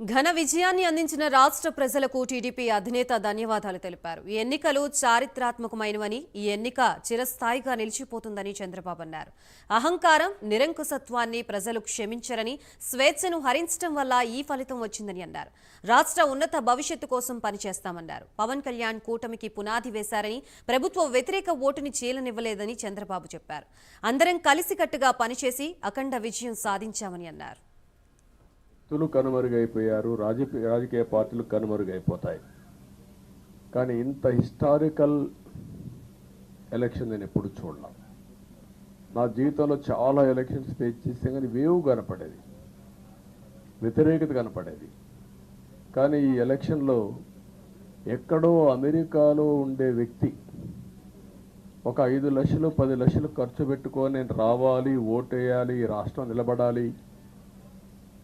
ఘన విజయాన్ని అందించిన రాష్ట్ర ప్రజలకు టీడీపీ అధినేత ధన్యవాదాలు తెలిపారు. ఈ ఎన్నికలు చారిత్రాత్మకమైనవని ఈ ఎన్నిక చిరస్థాయిగా నిలిచిపోతుందని చంద్రబాబు అన్నారు. అహంకారం నిరంకుశత్వాన్ని ప్రజలు క్షమించరని స్వేచ్ఛను హరించడం వల్ల ఈ ఫలితం వచ్చిందని అన్నారు. రాష్ట్ర ఉన్నత భవిష్యత్తు కోసం పనిచేస్తామన్నారు. పవన్ కళ్యాణ్ కూటమికి పునాది వేశారని ప్రభుత్వ వ్యతిరేక ఓటుని చీలనివ్వలేదని చంద్రబాబు చెప్పారు. అందరం కలిసికట్టుగా పనిచేసి అఖండ విజయం సాధించామని అన్నారు. వ్యక్తులు కనుమరుగైపోయారు రాజకీయ రాజకీయ పార్టీలు కనుమరుగైపోతాయి. కానీ ఇంత హిస్టారికల్ ఎలక్షన్ నేను ఎప్పుడు చూడలేం. నా జీవితంలో చాలా ఎలక్షన్స్ ఫేస్ చేస్తే కానీ వేవ్ కనపడేది వ్యతిరేకత కనపడేది. కానీ ఈ ఎలక్షన్లో ఎక్కడో అమెరికాలో ఉండే వ్యక్తి ఒక ఐదు లక్షలు పది లక్షలు ఖర్చు పెట్టుకొని నేను రావాలి ఓటేయాలి రాష్ట్రం నిలబడాలి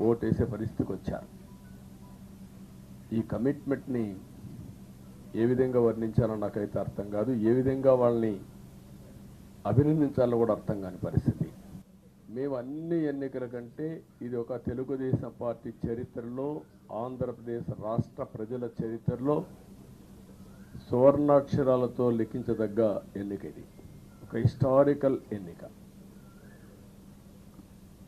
ఓటేసే పరిస్థితికి వచ్చారు. ఈ కమిట్మెంట్ని ఏ విధంగా వర్ణించాలో నాకైతే అర్థం కాదు. ఏ విధంగా వాళ్ళని అభినందించాలో కూడా అర్థం కాని పరిస్థితి. మేము అన్ని ఎన్నికల కంటే ఇది ఒక తెలుగుదేశం పార్టీ చరిత్రలో ఆంధ్రప్రదేశ్ రాష్ట్ర ప్రజల చరిత్రలో సువర్ణాక్షరాలతో లిఖించదగ్గ ఎన్నిక ఇది. ఒక హిస్టారికల్ ఎన్నిక.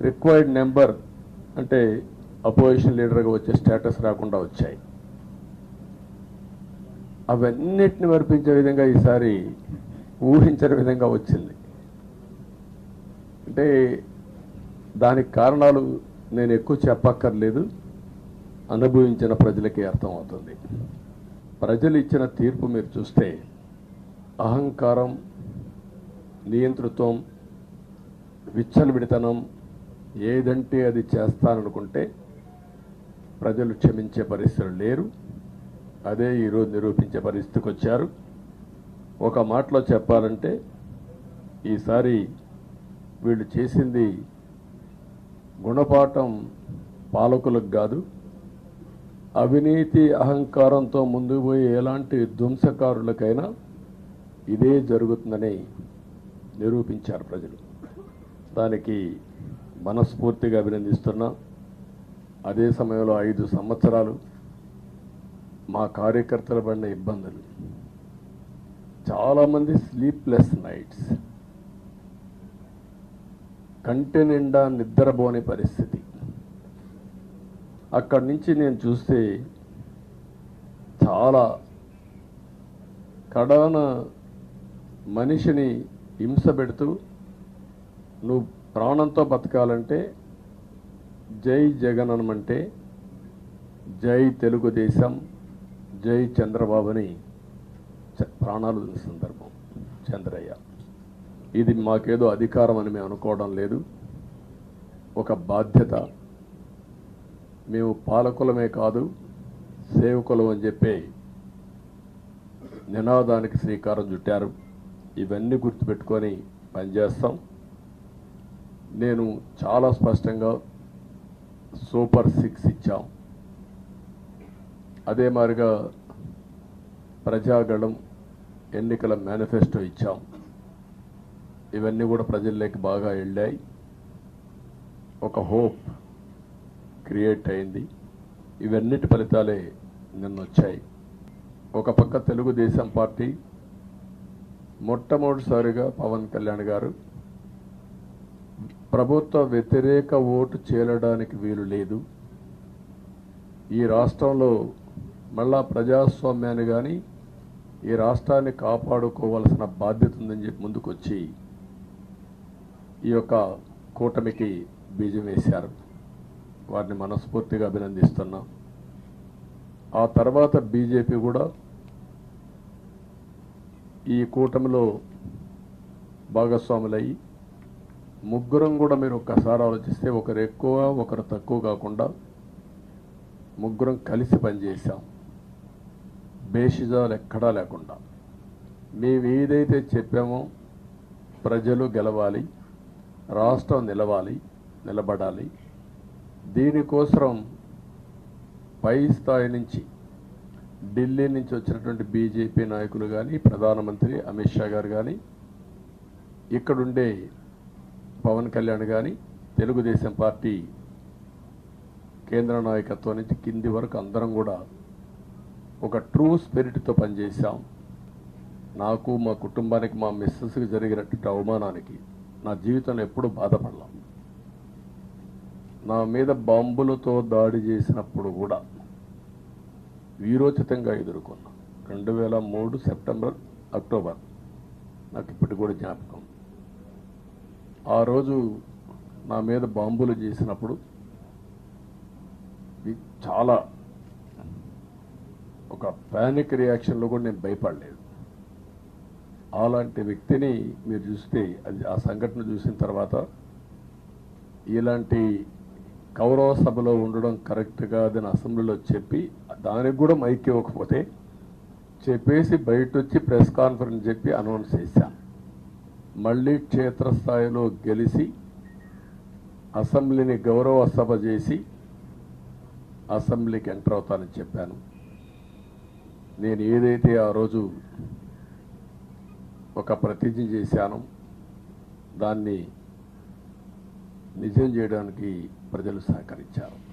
రిక్వైర్డ్ నెంబర్ అంటే అపోజిషన్ లీడర్గా వచ్చే స్టేటస్ రాకుండా వచ్చాయి. అవన్నిటిని మర్పించే విధంగా ఈసారి ఊహించని విధంగా వచ్చింది. అంటే దానికి కారణాలు నేను ఎక్కువ చెప్పక్కర్లేదు. అనుభవించిన ప్రజలకి అర్థమవుతుంది. ప్రజలు ఇచ్చిన తీర్పు మీరు చూస్తే అహంకారం నియంతృత్వం విచ్చలవిడితనం ఏదంటే అది చేస్తాననుకుంటే ప్రజలు క్షమించే పరిస్థితులు లేరు. అదే ఈరోజు నిరూపించే పరిస్థితికి వచ్చారు. ఒక మాటలో చెప్పాలంటే ఈసారి వీళ్ళు చేసింది గుణపాఠం పాలకులకు కాదు. అవినీతి అహంకారంతో ముందుకు పోయే ఎలాంటి ధ్వంసకారులకైనా ఇదే జరుగుతుందని నిరూపించారు ప్రజలు. దానికి మనస్ఫూర్తిగా అభినందిస్తున్నా. అదే సమయంలో ఐదు సంవత్సరాలు మా కార్యకర్తలు పడిన ఇబ్బందులు. చాలామంది స్లీప్లెస్ నైట్స్ కంటి నిండా నిద్రపోని పరిస్థితి. అక్కడి నుంచి నేను చూస్తే చాలా కడాన మనిషిని హింస పెడుతూ నువ్వు ప్రాణంతో బతకాలంటే జై జగన్ అంటే జై తెలుగుదేశం జై చంద్రబాబుని చ- ప్రాణాలు సందర్భం. చంద్రయ్య ఇది మాకేదో అధికారం అని మేము అనుకోవడం లేదు. ఒక బాధ్యత. మేము పాలకులమే కాదు సేవకులం అని చెప్పి నినాదానికి శ్రీకారం చుట్టారు. ఇవన్నీ గుర్తుపెట్టుకొని పనిచేస్తాం. నేను చాలా స్పష్టంగా సూపర్ సిక్స్ ఇచ్చాం. అదే మాదిరిగా ప్రజాగళం ఎన్నికల మేనిఫెస్టో ఇచ్చాం. ఇవన్నీ కూడా ప్రజల్లోకి బాగా వెళ్ళాయి. ఒక హోప్ క్రియేట్ అయింది. ఇవన్నిటి ఫలితాలే నిన్న వచ్చాయి ఒక పక్క తెలుగుదేశం పార్టీ మొట్టమొదటిసారిగా పవన్ కళ్యాణ్ గారు ప్రభుత్వ వ్యతిరేక ఓటు చేరడానికి వీలు లేదు. ఈ రాష్ట్రంలో మళ్ళా ప్రజాస్వామ్యాన్ని కానీ ఈ రాష్ట్రాన్ని కాపాడుకోవాల్సిన బాధ్యత ఉందని చెప్పి ముందుకొచ్చి ఈ యొక్క కూటమికి బీజం వేశారు. వారిని మనస్ఫూర్తిగా అభినందిస్తున్నాం. ఆ తర్వాత బీజేపీ కూడా ఈ కూటమిలో భాగస్వాములయ్యి ముగ్గురం కూడా మీరు ఒక్కసారి ఆలోచిస్తే ఒకరు ఎక్కువ ఒకరు తక్కువ కాకుండా ముగ్గురం కలిసి పనిచేసాం బేషిజాలు ఎక్కడా లేకుండా. మేము ఏదైతే చెప్పామో ప్రజలు గెలవాలి రాష్ట్రం నిలవాలి నిలబడాలి. దీనికోసం పై స్థాయి నుంచి ఢిల్లీ నుంచి వచ్చినటువంటి బీజేపీ నాయకులు కానీ ప్రధానమంత్రి అమిత్ షా గారు కానీ ఇక్కడుండే పవన్ కళ్యాణ్ కానీ తెలుగుదేశం పార్టీ కేంద్ర నాయకత్వం నుంచి కింది వరకు అందరం కూడా ఒక ట్రూ స్పిరిట్తో పనిచేశాం. నాకు మా కుటుంబానికి మా మిస్సెస్కి జరిగినటువంటి అవమానానికి నా జీవితంలో ఎప్పుడూ బాధపడలాం. నా మీద బాంబులతో దాడి చేసినప్పుడు కూడా వీరోచితంగా ఎదుర్కొన్నాను రెండు వేల మూడు సెప్టెంబర్ అక్టోబర్. నాకు ఇప్పటికి కూడా జ్ఞాపకం ఆ రోజు నా మీద బాంబులు చేసినప్పుడు చాలా ఒక ప్యానిక్ రియాక్షన్లో కూడా నేను భయపడలేదు. అలాంటి వ్యక్తిని మీరు చూస్తే అది ఆ సంఘటన చూసిన తర్వాత ఇలాంటి కౌరవ సభలో ఉండడం కరెక్ట్ కాదని అసెంబ్లీలో చెప్పి దానికి కూడా మైక్ ఇవ్వకపోతే చెప్పేసి బయట వచ్చి ప్రెస్ కాన్ఫరెన్స్ చెప్పి అనౌన్స్ చేశాను మళ్ళీ క్షేత్రస్థాయిలో గెలిచి అసెంబ్లీని గౌరవ సభ చేసి అసెంబ్లీకి ఎంటర్ అవుతానని చెప్పాను. నేను ఏదైతే ఆ రోజు ఒక ప్రతిజ్ఞ చేశానో దాన్ని నిజం చేయడానికి ప్రజలు సహకరించారు.